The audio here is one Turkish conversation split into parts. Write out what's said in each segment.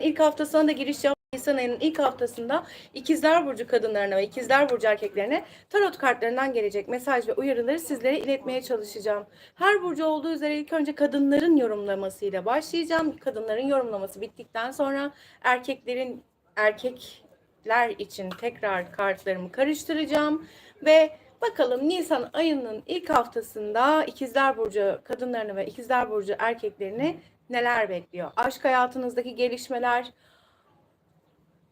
İlk haftasına da giriş yap. Nisan ayının ilk haftasında İkizler Burcu kadınlarına ve İkizler Burcu erkeklerine tarot kartlarından gelecek mesaj ve uyarıları sizlere iletmeye çalışacağım. Her burcu olduğu üzere ilk önce kadınların yorumlamasıyla başlayacağım. Kadınların yorumlaması bittikten sonra erkeklerin erkekler için tekrar kartlarımı karıştıracağım ve bakalım Nisan ayının ilk haftasında İkizler Burcu kadınlarını ve İkizler Burcu erkeklerini neler bekliyor? Aşk hayatınızdaki gelişmeler,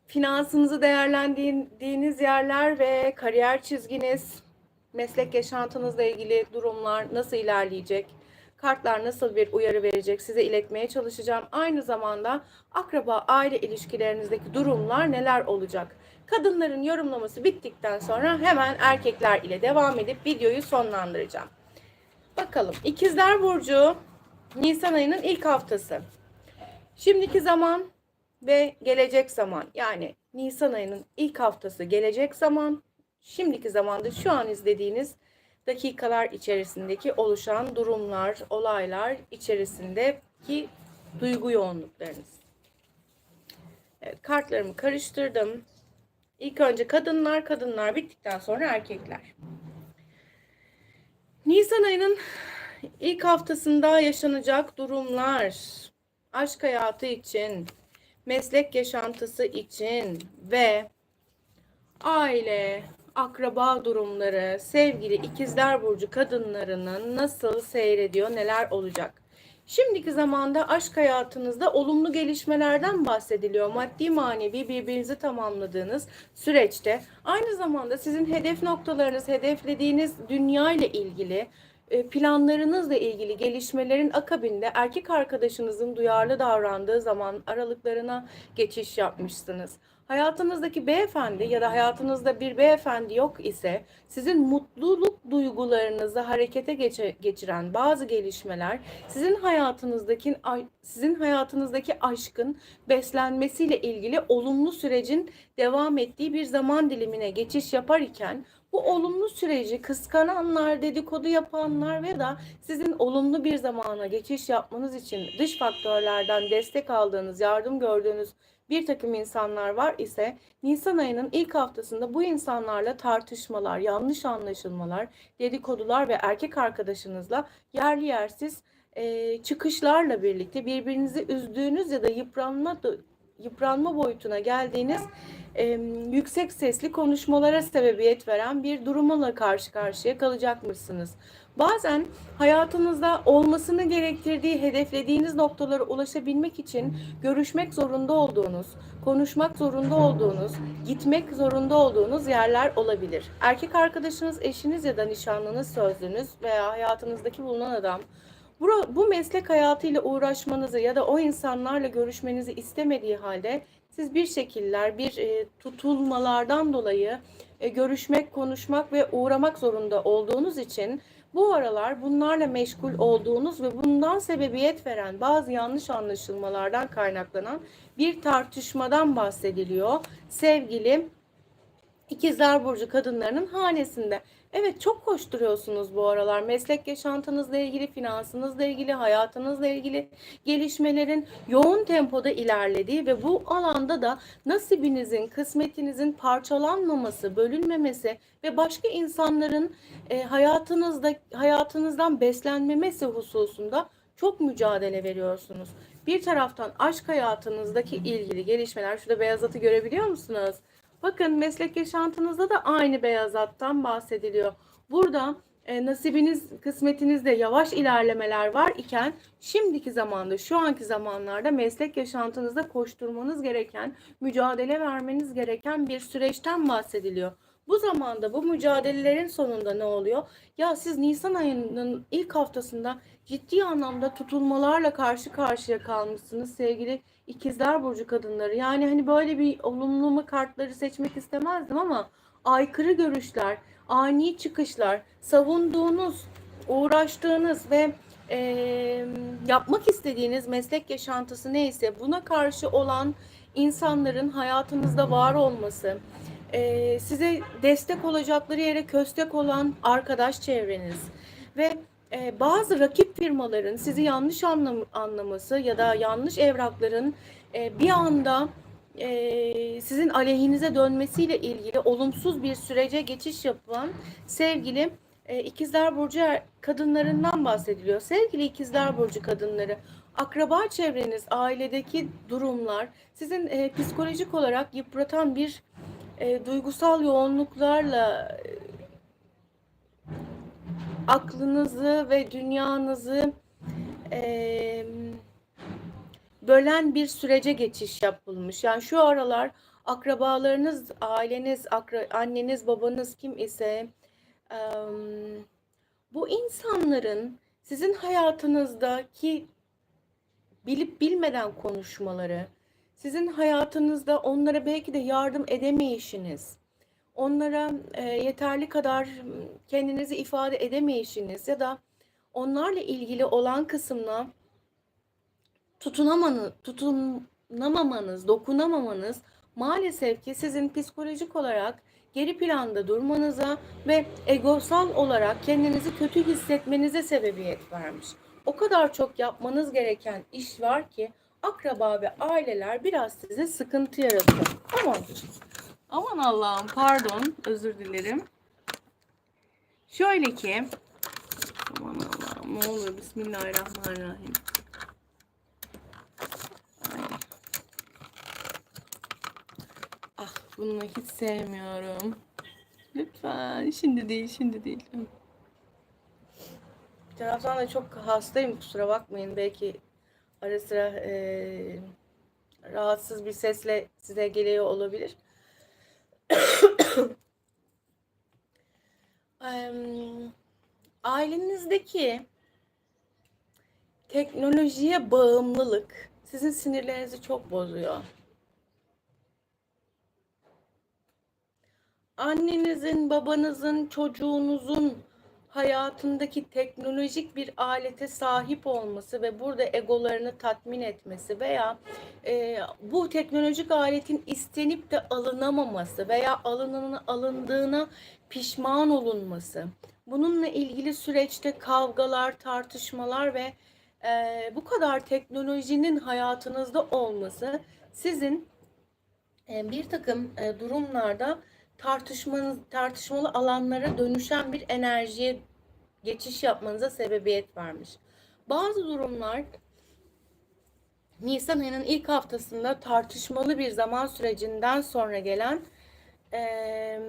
finansınızı değerlendirdiğiniz yerler ve kariyer çizginiz, meslek yaşantınızla ilgili durumlar nasıl ilerleyecek? Kartlar nasıl bir uyarı verecek size iletmeye çalışacağım. Aynı zamanda akraba aile ilişkilerinizdeki durumlar neler olacak? Kadınların yorumlaması bittikten sonra hemen erkekler ile devam edip videoyu sonlandıracağım. Bakalım İkizler Burcu Nisan ayının ilk haftası. Şimdiki zaman ve gelecek zaman yani Nisan ayının ilk haftası gelecek zaman, şimdiki zamanda şu an izlediğiniz dakikalar içerisindeki oluşan durumlar, olaylar içerisindeki duygu yoğunluklarınız. Evet, kartlarımı karıştırdım. İlk önce kadınlar, kadınlar bittikten sonra erkekler. Nisan ayının ilk haftasında yaşanacak durumlar, aşk hayatı için, meslek yaşantısı için ve aile, akraba durumları, sevgili ikizler burcu kadınlarının nasıl seyrediyor, neler olacak? Şimdiki zamanda aşk hayatınızda olumlu gelişmelerden bahsediliyor. Maddi manevi birbirinizi tamamladığınız süreçte aynı zamanda sizin hedef noktalarınız, hedeflediğiniz dünya ile ilgili planlarınızla ilgili gelişmelerin akabinde erkek arkadaşınızın duyarlı davrandığı zaman aralıklarına geçiş yapmışsınız. Hayatınızdaki beyefendi ya da hayatınızda bir beyefendi yok ise sizin mutluluk duygularınızı harekete geçiren bazı gelişmeler sizin hayatınızdaki sizin hayatınızdaki aşkın beslenmesiyle ilgili olumlu sürecin devam ettiği bir zaman dilimine geçiş yapar iken bu olumlu süreci kıskananlar, dedikodu yapanlar ve da sizin olumlu bir zamana geçiş yapmanız için dış faktörlerden destek aldığınız, yardım gördüğünüz bir takım insanlar var ise Nisan ayının ilk haftasında bu insanlarla tartışmalar, yanlış anlaşılmalar, dedikodular ve erkek arkadaşınızla yerli yersiz e, çıkışlarla birlikte birbirinizi üzdüğünüz ya da yıpranma yıpranma boyutuna geldiğiniz e, yüksek sesli konuşmalara sebebiyet veren bir durumla karşı karşıya kalacakmışsınız. Bazen hayatınızda olmasını gerektirdiği hedeflediğiniz noktalara ulaşabilmek için görüşmek zorunda olduğunuz, konuşmak zorunda olduğunuz, gitmek zorunda olduğunuz yerler olabilir. Erkek arkadaşınız, eşiniz ya da nişanlınız, sözlünüz veya hayatınızdaki bulunan adam bu, bu meslek hayatıyla uğraşmanızı ya da o insanlarla görüşmenizi istemediği halde siz bir şekiller, bir e, tutulmalardan dolayı e, görüşmek, konuşmak ve uğramak zorunda olduğunuz için bu aralar bunlarla meşgul olduğunuz ve bundan sebebiyet veren bazı yanlış anlaşılmalardan kaynaklanan bir tartışmadan bahsediliyor. Sevgili İkizler Burcu kadınlarının hanesinde. Evet çok koşturuyorsunuz bu aralar. Meslek yaşantınızla ilgili, finansınızla ilgili, hayatınızla ilgili gelişmelerin yoğun tempoda ilerlediği ve bu alanda da nasibinizin, kısmetinizin parçalanmaması, bölünmemesi ve başka insanların e, hayatınızda hayatınızdan beslenmemesi hususunda çok mücadele veriyorsunuz. Bir taraftan aşk hayatınızdaki ilgili gelişmeler, şurada beyaz atı görebiliyor musunuz? Bakın meslek yaşantınızda da aynı beyazattan bahsediliyor. Burada e, nasibiniz, kısmetinizde yavaş ilerlemeler var iken şimdiki zamanda, şu anki zamanlarda meslek yaşantınızda koşturmanız gereken, mücadele vermeniz gereken bir süreçten bahsediliyor. Bu zamanda bu mücadelelerin sonunda ne oluyor? Ya siz Nisan ayının ilk haftasında ciddi anlamda tutulmalarla karşı karşıya kalmışsınız sevgili ikizler burcu kadınları. Yani hani böyle bir olumlama kartları seçmek istemezdim ama aykırı görüşler, ani çıkışlar, savunduğunuz, uğraştığınız ve e, yapmak istediğiniz meslek yaşantısı neyse buna karşı olan insanların hayatınızda var olması, e, size destek olacakları yere köstek olan arkadaş çevreniz ve e, bazı rakip firmaların sizi yanlış anlam anlaması ya da yanlış evrakların e, bir anda e, sizin aleyhinize dönmesiyle ilgili olumsuz bir sürece geçiş yapan sevgili e, ikizler burcu er- kadınlarından bahsediliyor. Sevgili ikizler burcu kadınları, akraba çevreniz, ailedeki durumlar sizin e, psikolojik olarak yıpratan bir e, duygusal yoğunluklarla e, aklınızı ve dünyanızı e, bölen bir sürece geçiş yapılmış. Yani şu aralar akrabalarınız, aileniz, akra, anneniz, babanız kim ise em, bu insanların sizin hayatınızdaki bilip bilmeden konuşmaları, sizin hayatınızda onlara belki de yardım edemeyişiniz, onlara e, yeterli kadar kendinizi ifade edemeyişiniz ya da onlarla ilgili olan kısımla tutunamanız, tutunamamanız, dokunamamanız maalesef ki sizin psikolojik olarak geri planda durmanıza ve egosal olarak kendinizi kötü hissetmenize sebebiyet vermiş. O kadar çok yapmanız gereken iş var ki akraba ve aileler biraz size sıkıntı yaratıyor. Aman, aman Allah'ım pardon özür dilerim. Şöyle ki aman Allah'ım ne olur Bismillahirrahmanirrahim. Ah bunu hiç sevmiyorum. Lütfen şimdi değil şimdi değil. Bir taraftan da çok hastayım kusura bakmayın. Belki ara sıra eee, rahatsız bir sesle size geliyor olabilir. Ailenizdeki teknolojiye bağımlılık sizin sinirlerinizi çok bozuyor. Annenizin, babanızın, çocuğunuzun hayatındaki teknolojik bir alete sahip olması ve burada egolarını tatmin etmesi veya e, bu teknolojik aletin istenip de alınamaması veya alınını, alındığına pişman olunması. Bununla ilgili süreçte kavgalar, tartışmalar ve e, bu kadar teknolojinin hayatınızda olması sizin e, bir takım e, durumlarda tartışmanız tartışmalı alanlara dönüşen bir enerjiye geçiş yapmanıza sebebiyet vermiş. Bazı durumlar Nisan ayının ilk haftasında tartışmalı bir zaman sürecinden sonra gelen eee,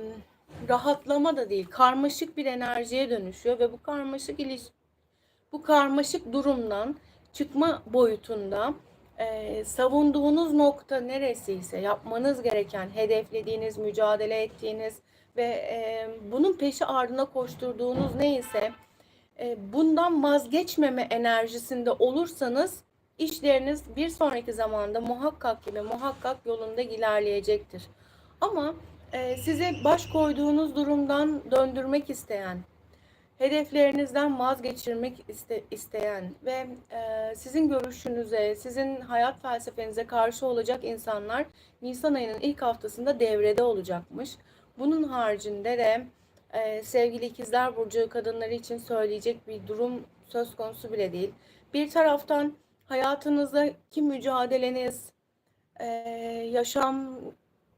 rahatlama da değil, karmaşık bir enerjiye dönüşüyor ve bu karmaşık iliş bu karmaşık durumdan çıkma boyutunda e, savunduğunuz nokta neresiyse yapmanız gereken, hedeflediğiniz, mücadele ettiğiniz ve e, bunun peşi ardına koşturduğunuz neyse e, bundan vazgeçmeme enerjisinde olursanız işleriniz bir sonraki zamanda muhakkak gibi muhakkak yolunda ilerleyecektir. Ama e, size baş koyduğunuz durumdan döndürmek isteyen, hedeflerinizden vazgeçirmek iste, isteyen ve e, sizin görüşünüze, sizin hayat felsefenize karşı olacak insanlar Nisan ayının ilk haftasında devrede olacakmış. Bunun haricinde de e, sevgili ikizler burcu kadınları için söyleyecek bir durum söz konusu bile değil. Bir taraftan hayatınızdaki mücadeleniz, e, yaşam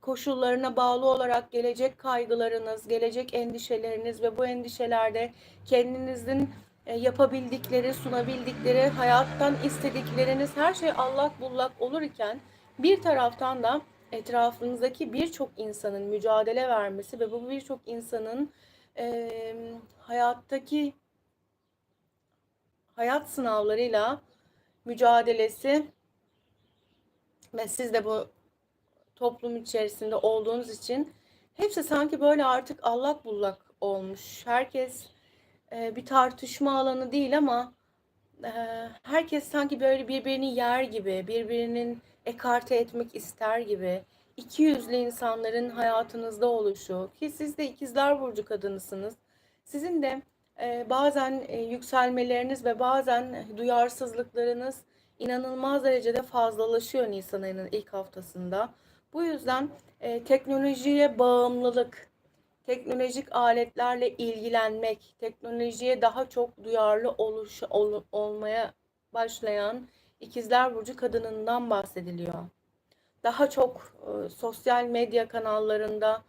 koşullarına bağlı olarak gelecek kaygılarınız, gelecek endişeleriniz ve bu endişelerde kendinizin e, yapabildikleri, sunabildikleri, hayattan istedikleriniz her şey allak bullak olur iken bir taraftan da etrafınızdaki birçok insanın mücadele vermesi ve bu birçok insanın e, hayattaki hayat sınavlarıyla mücadelesi ve siz de bu toplum içerisinde olduğunuz için hepsi sanki böyle artık allak bullak olmuş. Herkes e, bir tartışma alanı değil ama e, herkes sanki böyle birbirini yer gibi, birbirinin ekarte etmek ister gibi. İki yüzlü insanların hayatınızda oluşu ki siz de ikizler burcu kadınısınız. Sizin de e, bazen e, yükselmeleriniz ve bazen duyarsızlıklarınız inanılmaz derecede fazlalaşıyor Nisan ayının ilk haftasında. Bu yüzden e, teknolojiye bağımlılık, teknolojik aletlerle ilgilenmek, teknolojiye daha çok duyarlı oluş, ol- olmaya başlayan İkizler Burcu kadınından bahsediliyor. Daha çok e, sosyal medya kanallarında,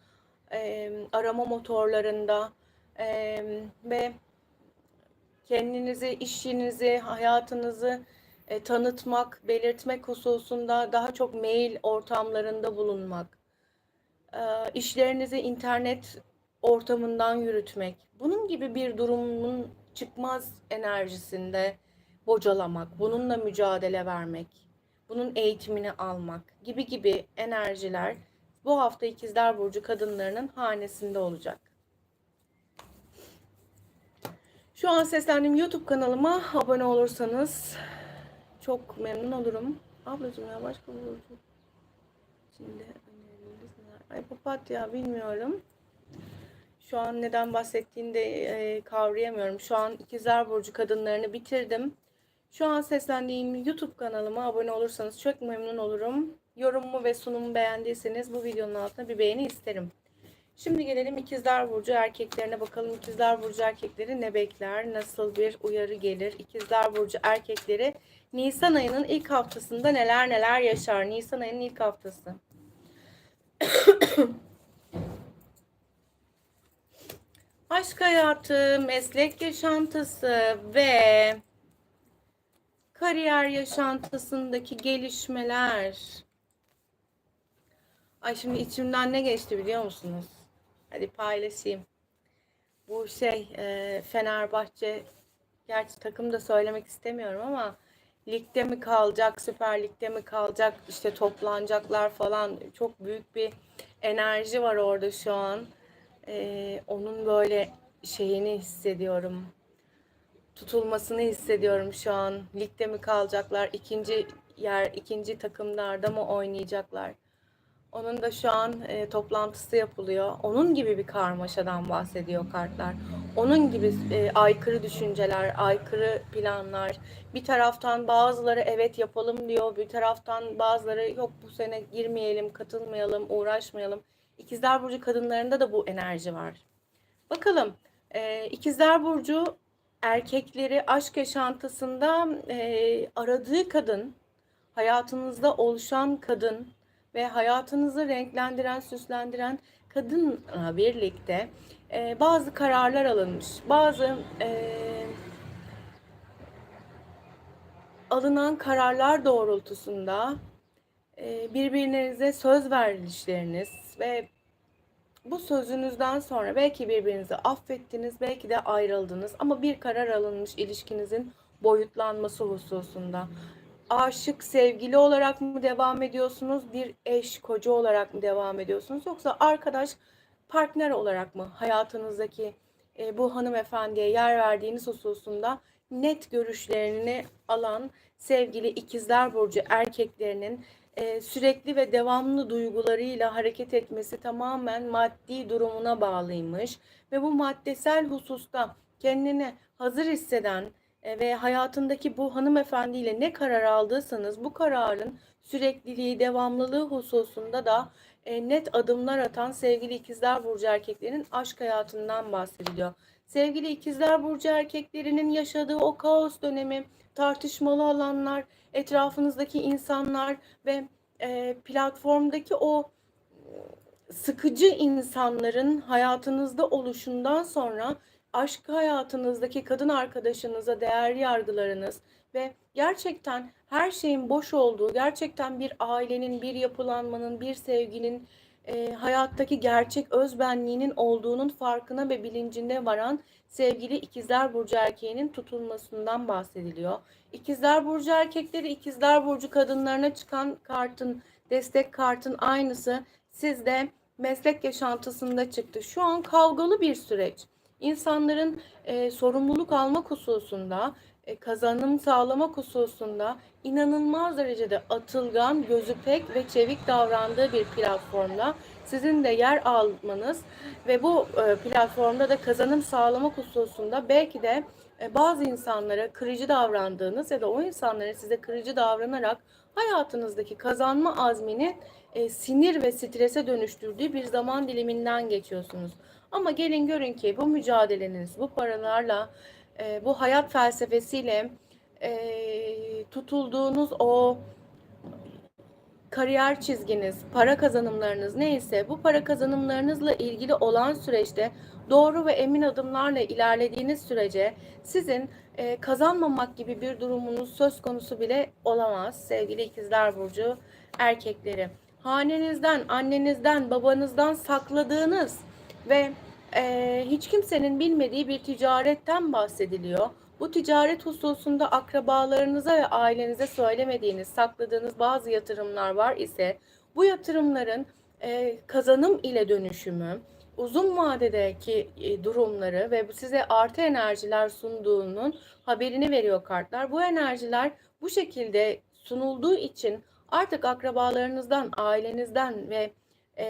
e, arama motorlarında e, ve kendinizi, işinizi, hayatınızı e, tanıtmak, belirtmek hususunda daha çok mail ortamlarında bulunmak, e, işlerinizi internet ortamından yürütmek, bunun gibi bir durumun çıkmaz enerjisinde bocalamak, bununla mücadele vermek, bunun eğitimini almak gibi gibi enerjiler bu hafta İkizler Burcu kadınlarının hanesinde olacak. Şu an seslendiğim YouTube kanalıma abone olursanız çok memnun olurum. Ablacığım ya başka bir burcu. Şimdi önerileriniz neler? Ay papatya bilmiyorum. Şu an neden bahsettiğini de e, kavrayamıyorum. Şu an İkizler Burcu kadınlarını bitirdim. Şu an seslendiğim YouTube kanalıma abone olursanız çok memnun olurum. Yorumumu ve sunumu beğendiyseniz bu videonun altına bir beğeni isterim. Şimdi gelelim İkizler Burcu erkeklerine bakalım. İkizler Burcu erkekleri ne bekler? Nasıl bir uyarı gelir? İkizler Burcu erkekleri Nisan ayının ilk haftasında neler neler yaşar? Nisan ayının ilk haftası. Aşk hayatı, meslek yaşantısı ve kariyer yaşantısındaki gelişmeler. Ay şimdi içimden ne geçti biliyor musunuz? Hadi paylaşayım. Bu şey e, Fenerbahçe gerçi takım da söylemek istemiyorum ama ligde mi kalacak, Süper Lig'de mi kalacak, işte toplanacaklar falan çok büyük bir enerji var orada şu an. E, onun böyle şeyini hissediyorum. Tutulmasını hissediyorum şu an. Ligde mi kalacaklar, ikinci yer, ikinci takımlarda mı oynayacaklar? Onun da şu an e, toplantısı yapılıyor. Onun gibi bir karmaşadan bahsediyor kartlar. Onun gibi e, aykırı düşünceler, aykırı planlar. Bir taraftan bazıları evet yapalım diyor. Bir taraftan bazıları yok bu sene girmeyelim, katılmayalım, uğraşmayalım. İkizler Burcu kadınlarında da bu enerji var. Bakalım e, İkizler Burcu erkekleri aşk yaşantısında e, aradığı kadın, hayatınızda oluşan kadın, ve hayatınızı renklendiren, süslendiren kadınla birlikte e, bazı kararlar alınmış. Bazı e, alınan kararlar doğrultusunda e, birbirinize söz verişleriniz ve bu sözünüzden sonra belki birbirinizi affettiniz, belki de ayrıldınız ama bir karar alınmış ilişkinizin boyutlanması hususunda aşık, sevgili olarak mı devam ediyorsunuz? Bir eş, koca olarak mı devam ediyorsunuz? Yoksa arkadaş, partner olarak mı hayatınızdaki e, bu hanımefendiye yer verdiğiniz hususunda net görüşlerini alan sevgili ikizler burcu erkeklerinin e, sürekli ve devamlı duygularıyla hareket etmesi tamamen maddi durumuna bağlıymış ve bu maddesel hususta kendini hazır hisseden ve hayatındaki bu hanımefendiyle ne karar aldıysanız bu kararın sürekliliği, devamlılığı hususunda da e, net adımlar atan sevgili ikizler burcu erkeklerin aşk hayatından bahsediliyor. Sevgili ikizler burcu erkeklerinin yaşadığı o kaos dönemi, tartışmalı alanlar, etrafınızdaki insanlar ve e, platformdaki o sıkıcı insanların hayatınızda oluşundan sonra aşk hayatınızdaki kadın arkadaşınıza değer yargılarınız ve gerçekten her şeyin boş olduğu, gerçekten bir ailenin, bir yapılanmanın, bir sevginin e, hayattaki gerçek özbenliğinin olduğunun farkına ve bilincinde varan sevgili ikizler burcu erkeğinin tutulmasından bahsediliyor. İkizler burcu erkekleri, ikizler burcu kadınlarına çıkan kartın, destek kartın aynısı sizde meslek yaşantısında çıktı. Şu an kavgalı bir süreç insanların e, sorumluluk almak hususunda, e, kazanım sağlamak hususunda inanılmaz derecede atılgan, gözü pek ve çevik davrandığı bir platformda sizin de yer almanız ve bu e, platformda da kazanım sağlamak hususunda belki de e, bazı insanlara kırıcı davrandığınız ya da o insanların size kırıcı davranarak hayatınızdaki kazanma azmini e, sinir ve strese dönüştürdüğü bir zaman diliminden geçiyorsunuz. Ama gelin görün ki bu mücadeleniz, bu paralarla, e, bu hayat felsefesiyle e, tutulduğunuz o kariyer çizginiz, para kazanımlarınız neyse bu para kazanımlarınızla ilgili olan süreçte doğru ve emin adımlarla ilerlediğiniz sürece sizin e, kazanmamak gibi bir durumunuz söz konusu bile olamaz sevgili ikizler burcu erkekleri. Hanenizden, annenizden, babanızdan sakladığınız ve e, hiç kimsenin bilmediği bir ticaretten bahsediliyor. Bu ticaret hususunda akrabalarınıza ve ailenize söylemediğiniz, sakladığınız bazı yatırımlar var ise bu yatırımların e, kazanım ile dönüşümü, uzun vadedeki e, durumları ve bu size artı enerjiler sunduğunun haberini veriyor kartlar. Bu enerjiler bu şekilde sunulduğu için artık akrabalarınızdan, ailenizden ve e,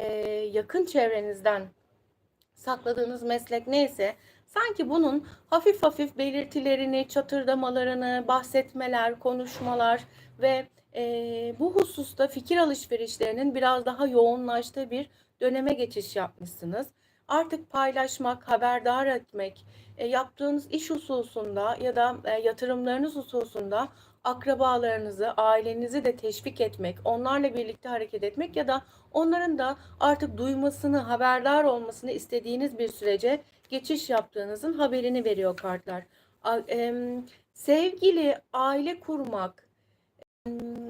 yakın çevrenizden sakladığınız meslek neyse sanki bunun hafif hafif belirtilerini, çatırdamalarını, bahsetmeler, konuşmalar ve e, bu hususta fikir alışverişlerinin biraz daha yoğunlaştığı bir döneme geçiş yapmışsınız. Artık paylaşmak, haberdar etmek, e, yaptığınız iş hususunda ya da e, yatırımlarınız hususunda akrabalarınızı, ailenizi de teşvik etmek, onlarla birlikte hareket etmek ya da onların da artık duymasını, haberdar olmasını istediğiniz bir sürece geçiş yaptığınızın haberini veriyor kartlar. Sevgili aile kurmak,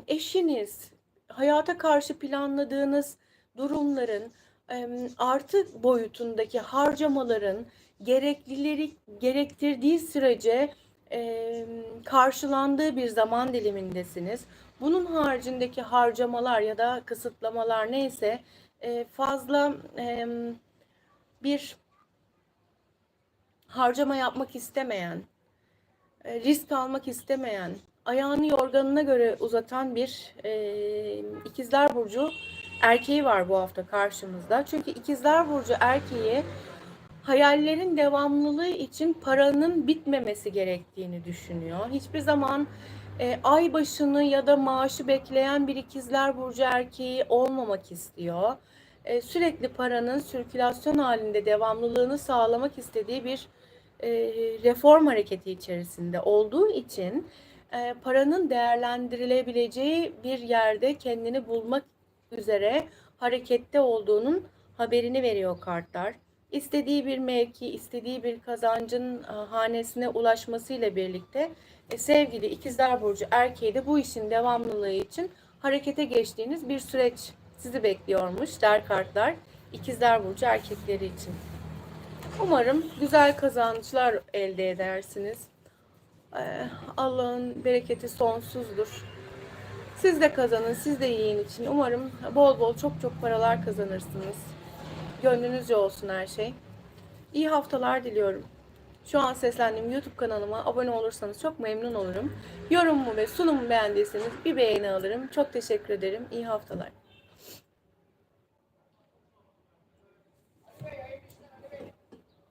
eşiniz, hayata karşı planladığınız durumların artı boyutundaki harcamaların gereklileri gerektirdiği sürece em, karşılandığı bir zaman dilimindesiniz. Bunun haricindeki harcamalar ya da kısıtlamalar neyse e, fazla em, bir harcama yapmak istemeyen, e, risk almak istemeyen, ayağını yorganına göre uzatan bir e, ikizler burcu erkeği var bu hafta karşımızda. Çünkü ikizler burcu erkeği hayallerin devamlılığı için paranın bitmemesi gerektiğini düşünüyor. Hiçbir zaman e, ay başını ya da maaşı bekleyen bir ikizler burcu erkeği olmamak istiyor. E, sürekli paranın sirkülasyon halinde devamlılığını sağlamak istediği bir e, reform hareketi içerisinde olduğu için e, paranın değerlendirilebileceği bir yerde kendini bulmak üzere harekette olduğunun haberini veriyor kartlar. İstediği bir mevki, istediği bir kazancın e, hanesine ulaşmasıyla birlikte e, sevgili ikizler burcu erkeği de bu işin devamlılığı için harekete geçtiğiniz bir süreç sizi bekliyormuş der kartlar ikizler burcu erkekleri için. Umarım güzel kazançlar elde edersiniz. Ee, Allah'ın bereketi sonsuzdur. Siz de kazanın, siz de yiyin için. Umarım bol bol çok çok paralar kazanırsınız. Gönlünüzce olsun her şey. İyi haftalar diliyorum. Şu an seslendiğim YouTube kanalıma abone olursanız çok memnun olurum. Yorumumu ve sunumu beğendiyseniz bir beğeni alırım. Çok teşekkür ederim. İyi haftalar.